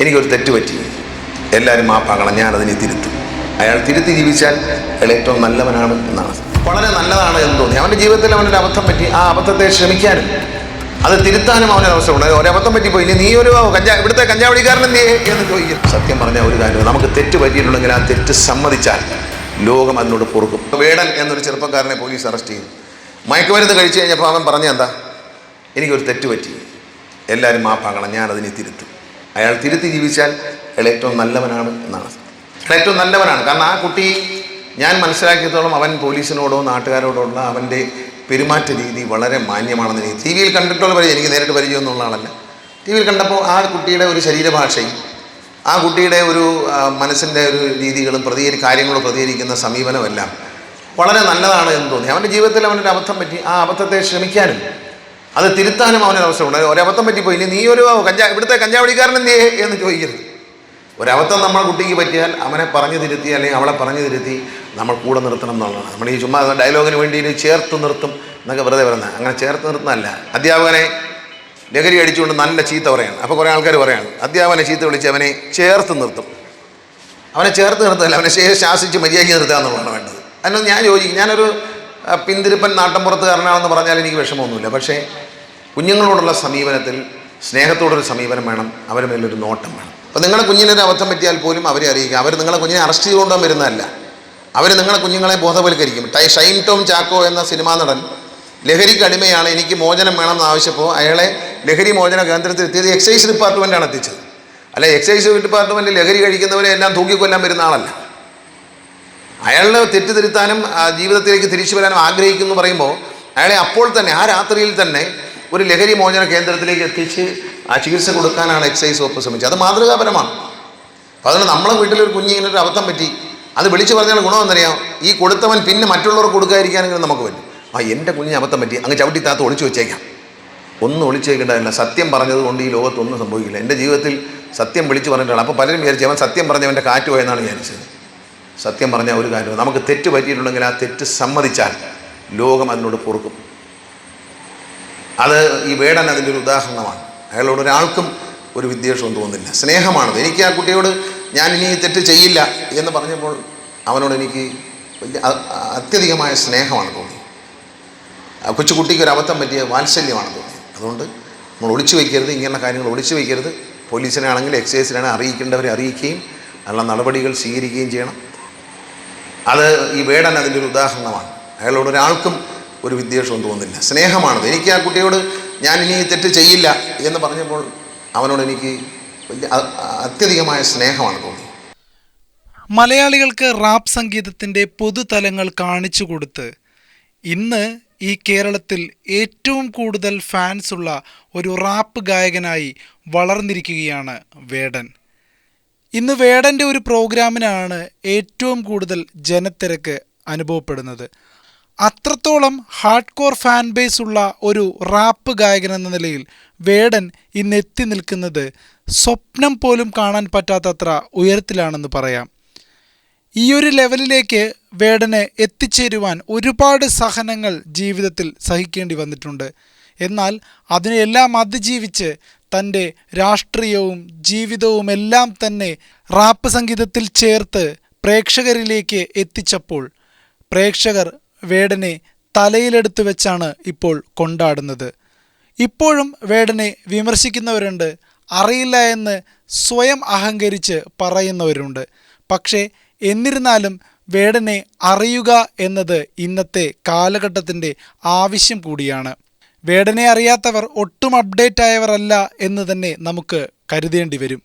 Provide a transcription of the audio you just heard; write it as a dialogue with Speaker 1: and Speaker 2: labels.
Speaker 1: എനിക്കൊരു തെറ്റ് പറ്റി. എല്ലാവരും മാപ്പാക്കണം അതിനെ തിരുത്തും. അയാൾ തിരുത്തി ജീവിച്ചാൽ അയാൾ ഏറ്റവും നല്ലവനാണ് എന്നാണ്. വളരെ നല്ലതാണ് എന്ന് തോന്നി. അവന്റെ ജീവിതത്തിൽ അവനൊരു അബദ്ധം പറ്റി. ആ അബദ്ധത്തെ ക്ഷമിക്കാനും അത് തിരുത്താനും അവനൊരു അവസരമുണ്ട്. ഒരു അബദ്ധം പറ്റിപ്പോയി. ഇനി നീ ഒരു കഞ്ചാ ഇവിടുത്തെ കഞ്ചാവടിക്കാരൻ നീ എന്ന് ചോദിക്കും. സത്യം പറഞ്ഞ ഒരു കാര്യം നമുക്ക് തെറ്റ് പറ്റിയിട്ടുണ്ടെങ്കിൽ ആ തെറ്റ് സമ്മതിച്ചാൽ ലോകം അതിനോട് പൊറുക്കും. വേടൻ എന്നൊരു ചെറുപ്പക്കാരനെ പോലീസ് അറസ്റ്റ് ചെയ്തു. മയക്കുമരുന്ന് കഴിച്ചു കഴിഞ്ഞപ്പോൾ അവൻ പറഞ്ഞ എന്താ? എനിക്കൊരു തെറ്റ് പറ്റി. എല്ലാവരും മാപ്പാക്കണം ഞാൻ അതിനെ തിരുത്തും. അയാൾ തിരുത്തി ജീവിച്ചാൽ അയാൾ ഏറ്റവും നല്ലവനാണ് എന്നാണ്. അയാൾ ഏറ്റവും നല്ലവനാണ്. കാരണം ആ കുട്ടി ഞാൻ മനസ്സിലാക്കിയത്തോളം അവൻ പോലീസിനോടോ നാട്ടുകാരോടോ ഉള്ള അവന്റെ പെരുമാറ്റ രീതി വളരെ മാന്യമാണെന്ന് എനിക്ക് ടി വിയിൽ കണ്ടിട്ടുള്ള പരിചയം എനിക്ക് നേരിട്ട് പരിചയം എന്നുള്ള ആളല്ല. ടി വിയിൽ കണ്ടപ്പോൾ ആ കുട്ടിയുടെ ഒരു ശരീരഭാഷയും ആ കുട്ടിയുടെ ഒരു മനസ്സിന്റെ ഒരു രീതികളും പ്രതികരി കാര്യങ്ങളും പ്രതികരിക്കുന്ന സമീപനമെല്ലാം വളരെ നല്ലതാണ് എന്ന് തോന്നി. അവന്റെ ജീവിതത്തിൽ അവനൊരു അബദ്ധം പറ്റി ആ അബദ്ധത്തെ ക്ഷമിക്കാനും അത് തിരുത്താനും അവനൊരു അവസരമുണ്ട്. ഒരബദ്ധം പറ്റിപ്പോയി. ഇനി നീ ഒരു കഞ്ചാ ഇവിടുത്തെ കഞ്ചാവടിക്കാരൻ നീ എന്ന് ചോദിക്കരുത്. ഒരബദ്ധം നമ്മൾ കുട്ടിക്ക് പറ്റിയാൽ അവനെ പറഞ്ഞു തിരുത്തി അല്ലെങ്കിൽ അവളെ പറഞ്ഞു തിരുത്തി നമ്മൾ കൂടെ നിർത്തണം എന്നുള്ളതാണ്. നമ്മൾ ഈ ചുമ്മാ ഡയലോഗിന് വേണ്ടി ചേർത്ത് നിർത്തും എന്നൊക്കെ വെറുതെ പറയുന്നത്. അങ്ങനെ ചേർത്ത് നിർത്തുന്നതല്ല. അധ്യാപകനെ ലഹരി അടിച്ചുകൊണ്ട് നല്ല ചീത്ത പറയാണ്. അപ്പോൾ കുറേ ആൾക്കാർ പറയാണ് അധ്യാപകനെ ചീത്ത വിളിച്ച് അവനെ ചേർത്ത് നിർത്തും. അവനെ ചേർത്ത് നിർത്തല്ല അവനെ ശാസിച്ച് മര്യാദയ്ക്ക് നിർത്തുക എന്നുള്ളതാണ് വേണ്ടത്. അതിനൊന്നും ഞാൻ യോജിക്കും. ഞാനൊരു പിന്തിരിപ്പൻ കാരണമാണെന്ന് പറഞ്ഞാൽ എനിക്ക് വിഷമമൊന്നുമില്ല. പക്ഷേ കുഞ്ഞുങ്ങളോടുള്ള സമീപനത്തിൽ സ്നേഹത്തോടൊരു സമീപനം വേണം അവരുടെ മേലൊരു നോട്ടം വേണം. അപ്പോൾ നിങ്ങളുടെ കുഞ്ഞിനൊരു അബദ്ധം പറ്റിയാൽ പോലും അവരെ അറിയിക്കുക. അവർ നിങ്ങളെ കുഞ്ഞിനെ അറസ്റ്റ് ചെയ്തുകൊണ്ടും വരുന്നതല്ല. അവർ നിങ്ങളെ കുഞ്ഞുങ്ങളെ ബോധവൽക്കരിക്കും. ടൈ ഷൈൻ ടോം ചാക്കോ എന്ന സിനിമാ നടൻ ലഹരിക്ക് അടിമയാണ് എനിക്ക് മോചനം വേണം എന്ന് ആവശ്യപ്പോൾ അയാളെ ലഹരി മോചന കേന്ദ്രത്തിൽ എത്തിയത് എക്സൈസ് ഡിപ്പാർട്ട്മെന്റാണ് എത്തിച്ചത്. അല്ല എക്സൈസ് ഡിപ്പാർട്ട്മെന്റ് ലഹരി കഴിക്കുന്നവരെ എല്ലാം തൂക്കിക്കൊല്ലാൻ വരുന്ന ആളല്ല. അയാളുടെ തെറ്റിദ്ധരുത്താനും ജീവിതത്തിലേക്ക് തിരിച്ചു വരാനും ആഗ്രഹിക്കുന്നു പറയുമ്പോൾ അയാളെ അപ്പോൾ തന്നെ ആ രാത്രിയിൽ തന്നെ ഒരു ലഹരി മോചന കേന്ദ്രത്തിലേക്ക് എത്തിച്ച് ആ ചികിത്സ കൊടുക്കാനാണ് എക്സൈസ് വകുപ്പ് ശ്രമിച്ചത്. അത് മാതൃകാപരമാണ്. അപ്പോൾ അതുകൊണ്ട് നമ്മളെ വീട്ടിലൊരു കുഞ്ഞിങ്ങനെ ഒരു അബദ്ധം പറ്റി അത് വിളിച്ചു പറഞ്ഞാൽ ഗുണമെന്നറിയാം. ഈ കൊടുത്തവൻ പിന്നെ മറ്റുള്ളവർക്ക് കൊടുക്കാതിരിക്കാനെങ്കിലും നമുക്ക് പറ്റും. ആ എന്റെ കുഞ്ഞിന് അബദ്ധം പറ്റി അങ്ങ് ചവിട്ടി താത്ത് ഒളിച്ചു വെച്ചേക്കാം. ഒന്നും ഒളിച്ചു വെക്കേണ്ടതല്ല. സത്യം പറഞ്ഞത് കൊണ്ട് ഈ ലോകത്തൊന്നും സംഭവിക്കില്ല. എന്റെ ജീവിതത്തിൽ സത്യം വിളിച്ചു പറഞ്ഞിട്ടാണ്. അപ്പോൾ പലരും വിചാരിച്ചു അവൻ സത്യം പറഞ്ഞവന്റെ കാറ്റ് പോയെന്നാണ് വിചാരിച്ചത്. സത്യം പറഞ്ഞ ഒരു കാര്യം നമുക്ക് തെറ്റ് പറ്റിയിട്ടുണ്ടെങ്കിൽ ആ തെറ്റ് സമ്മതിച്ചാൽ ലോകം അതിനോട് പൊറുക്കും. അത് ഈ വേടൻ അതിന്റെ ഒരു ഉദാഹരണമാണ്. അയാളോട് ഒരാൾക്കും ഒരു വിദ്വേഷവും തോന്നുന്നില്ല. സ്നേഹമാണത്. എനിക്ക് ആ കുട്ടിയോട് ഞാൻ ഇനി തെറ്റ് ചെയ്യില്ല എന്ന് പറഞ്ഞപ്പോൾ അവനോട് എനിക്ക് വലിയ അത്യധികമായ സ്നേഹമാണ് തോന്നിയത്. ആ കൊച്ചുകുട്ടിക്ക് ഒരു അബദ്ധം പറ്റിയ വാത്സല്യമാണ് തോന്നിയത്. അതുകൊണ്ട് നമ്മൾ ഒളിച്ചു വയ്ക്കരുത് ഇങ്ങനെയുള്ള കാര്യങ്ങൾ ഒളിച്ചു വയ്ക്കരുത്. പോലീസിനെ എക്സൈസിനാണെങ്കിൽ എക്സൈസിനാണ് അറിയിക്കേണ്ടവരെ അറിയിക്കുകയും അതിനുള്ള നടപടികൾ സ്വീകരിക്കുകയും ചെയ്യണം. അത് ഈ വേടൻ അതിന്റെ ഒരു ഉദാഹരണമാണ്. അയാളോട് ഒരാൾക്കും ഒരു വിദ്വേഷവും തോന്നുന്നില്ല. സ്നേഹമാണത്. എനിക്ക് ആ കുട്ടിയോട് ഞാൻ ഇനി തെറ്റ് ചെയ്യില്ല എന്ന് പറഞ്ഞപ്പോൾ അവനോട് എനിക്ക് വലിയ അത്യധികമായ സ്നേഹമാണ് തോന്നിയത്.
Speaker 2: മലയാളികൾക്ക് റാപ്പ് സംഗീതത്തിന്റെ പൊതുതലങ്ങൾ കാണിച്ചു കൊടുത്ത് ഇന്ന് ഈ കേരളത്തിൽ ഏറ്റവും കൂടുതൽ ഫാൻസ് ഉള്ള ഒരു റാപ്പ് ഗായകനായി വളർന്നിരിക്കുകയാണ് വേടൻ. ഇന്ന് വേടന്റെ ഒരു പ്രോഗ്രാമിനാണ് ഏറ്റവും കൂടുതൽ ജനത്തിരക്ക് അനുഭവപ്പെടുന്നത്. അത്രത്തോളം ഹാർഡ് കോർ ഫാൻ ബേസ് ഉള്ള ഒരു റാപ്പ് ഗായകൻ എന്ന നിലയിൽ വേടൻ ഇന്ന് എത്തി നിൽക്കുന്നത് സ്വപ്നം പോലും കാണാൻ പറ്റാത്തത്ര ഉയരത്തിലാണെന്ന് പറയാം. ഈ ഒരു ലെവലിലേക്ക് വേടനെ എത്തിച്ചേരുവാൻ ഒരുപാട് സഹനങ്ങൾ ജീവിതത്തിൽ സഹിക്കേണ്ടി വന്നിട്ടുണ്ട്. എന്നാൽ അതിനെല്ലാം അതിജീവിച്ച് തന്റെ രാഷ്ട്രീയവും ജീവിതവും എല്ലാം തന്നെ റാപ്പ് സംഗീതത്തിൽ ചേർത്ത് പ്രേക്ഷകരിലേക്ക് എത്തിച്ചപ്പോൾ പ്രേക്ഷകർ വേടനെ തലയിലെടുത്ത് വെച്ചാണ് ഇപ്പോൾ കൊണ്ടാടുന്നത്. ഇപ്പോഴും വേടനെ വിമർശിക്കുന്നവരുണ്ട്. അറിയില്ല എന്ന് സ്വയം അഹങ്കരിച്ച് പറയുന്നവരുണ്ട്. പക്ഷേ എന്നിരുന്നാലും വേടനെ അറിയുക എന്നത് ഇന്നത്തെ കാലഘട്ടത്തിന്റെ ആവശ്യം കൂടിയാണ്. വേടനെ അറിയാത്തവർ ഒട്ടും അപ്ഡേറ്റ് ആയവരല്ല എന്ന് തന്നെ നമുക്ക് കരുതേണ്ടി വരും.